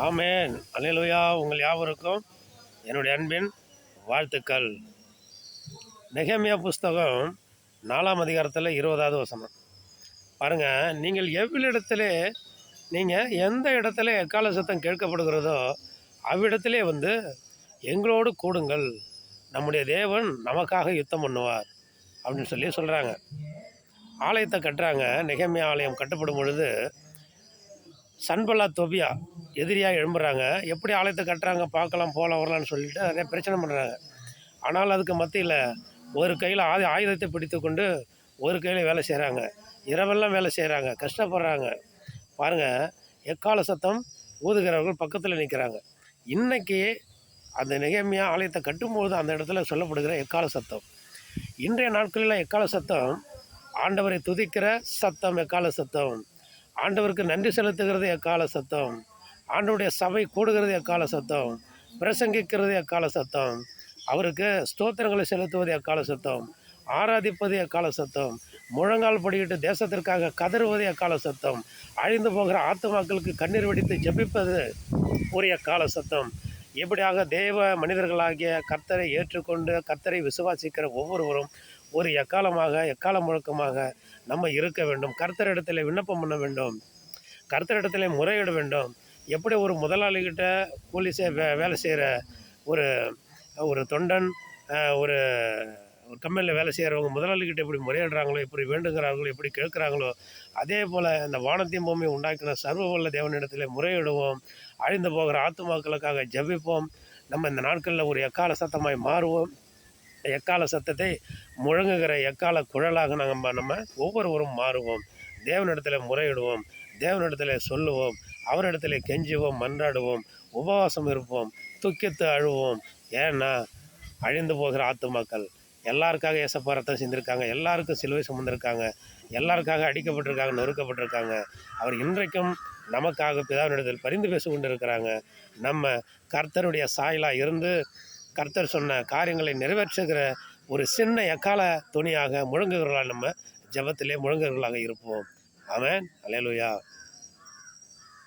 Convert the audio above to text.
ஆமேன். அலையலுயா உங்கள் யாவருக்கும் என்னுடைய அன்பின் வாழ்த்துக்கள். நெகமியா புஸ்தகம் நாலாம் அதிகாரத்தில் இருபதாவது வசனம். பாருங்கள் நீங்கள் எவ்விடத்திலே நீங்கள் எந்த இடத்துல எக்கால சத்தம் கேட்கப்படுகிறதோ அவ்விடத்திலே வந்து எங்களோடு கூடுங்கள். நம்முடைய தேவன் நமக்காக யுத்தம் பண்ணுவார் அப்படின்னு சொல்லி சொல்கிறாங்க ஆலயத்தை கட்டுறாங்க. நெகமியா ஆலயம் கட்டப்படும் பொழுது சன்பல்லா தொபியா எதிரியாக எழும்புறாங்க. எப்படி ஆலயத்தை கட்டுறாங்க பார்க்கலாம் போகலாம் வரலாம்னு சொல்லிட்டு நிறைய பிரச்சனை பண்ணுறாங்க ஆனால் அதுக்கு மத்தியில் ஒரு கையில் ஆயு ஆயுதத்தை பிடித்து கொண்டு ஒரு கையில் வேலை செய்கிறாங்க இரவெல்லாம் வேலை செய்கிறாங்க கஷ்டப்படுறாங்க. பாருங்கள் எக்கால சத்தம் ஊதுகிறவர்கள் பக்கத்தில் நிற்கிறாங்க இன்றைக்கி அந்த நிகழ்மையாக ஆலயத்தை கட்டும்போது அந்த இடத்துல சொல்லப்படுகிற எக்கால சத்தம். இன்றைய நாட்களில் எக்கால சத்தம் ஆண்டவரை துதிக்கிற சத்தம் எக்கால சத்தம். ஆண்டவருக்கு நன்றி செலுத்துகிறது எக்கால சத்தம். ஆண்டவுடைய சபை கூடுகிறது எக்கால சத்தம். பிரசங்கிக்கிறது எக்கால சத்தம். அவருக்கு ஸ்தோத்திரங்களை செலுத்துவது எக்கால சத்தம். ஆராதிப்பது எக்கால சத்தம். முழங்கால் படிக்கிட்டு தேசத்திற்காக கதறுவது எக்கால சத்தம். அழிந்து போகிற ஆத்துமாக்களுக்கு கண்ணீர் வெடித்து ஜெபிப்பது ஒரு எக்கால சத்தம். இப்படியாக தேவ மனிதர்களாகிய கர்த்தரை ஏற்றுக்கொண்டு கர்த்தரை விசுவாசிக்கிற ஒவ்வொருவரும் ஒரு எக்காலமாக எக்கால முழக்கமாக நம்ம இருக்க வேண்டும். கர்த்தரிடத்தில் விண்ணப்பம் பண்ண வேண்டும். கர்த்தரிடத்தில் முறையிட வேண்டும். எப்படி ஒரு முதலாளிகிட்ட கூலி சே வே வேலை செய்கிற ஒரு ஒரு தொண்டன் ஒரு ஒரு கம்பெனியில் வேலை செய்கிறவங்க முதலாளிகிட்ட எப்படி முறையிடுறாங்களோ எப்படி வேண்டுகிறார்களோ எப்படி கேட்குறாங்களோ அதே போல் இந்த வானத்தையும் பூமி உண்டாக்கின சர்வ வல்ல தேவனிடத்தில் முறையிடுவோம். அழிந்து போகிற ஆத்துமாக்களுக்காக ஜெபிப்போம். நம்ம இந்த நாட்களில் ஒரு எக்கால சத்தமாய் மாறுவோம். எக்கால சத்தத்தை முழங்குகிற எக்கால குழலாக நம்ம நம்ம ஒவ்வொருவரும் மாறுவோம். தேவனிடத்தில் முறையிடுவோம். தேவனிடத்தில் சொல்லுவோம். அவரிடத்தில் கெஞ்சுவோம் மன்றாடுவோம். உபவாசம் இருப்போம். துக்கித்து அழுவோம். ஏன்னா அழிந்து போகிற ஆத்துமாக்கள் எல்லாருக்காக ஏசப்பா ரத்தம் செஞ்சுருக்காங்க. எல்லாருக்கும் சிலுவை சுமந்திருக்காங்க. எல்லாருக்காக அடிக்கப்பட்டிருக்காங்க நொறுக்கப்பட்டிருக்காங்க. அவர் இன்றைக்கும் நமக்காக பிதாவினிடத்தில் பரிந்து பேசி கொண்டு இருக்கிறாங்க நம்ம கர்த்தருடைய சாயலாக இருந்து கர்த்தர் சொன்ன காரியங்களை நிறைவேற்றுகிற ஒரு சின்ன எக்கால துணியாக முழங்குகிறவர்களாக நம்ம ஜபத்திலே முழங்குகிறவர்களாக இருப்போம். அவன் அலையலுயா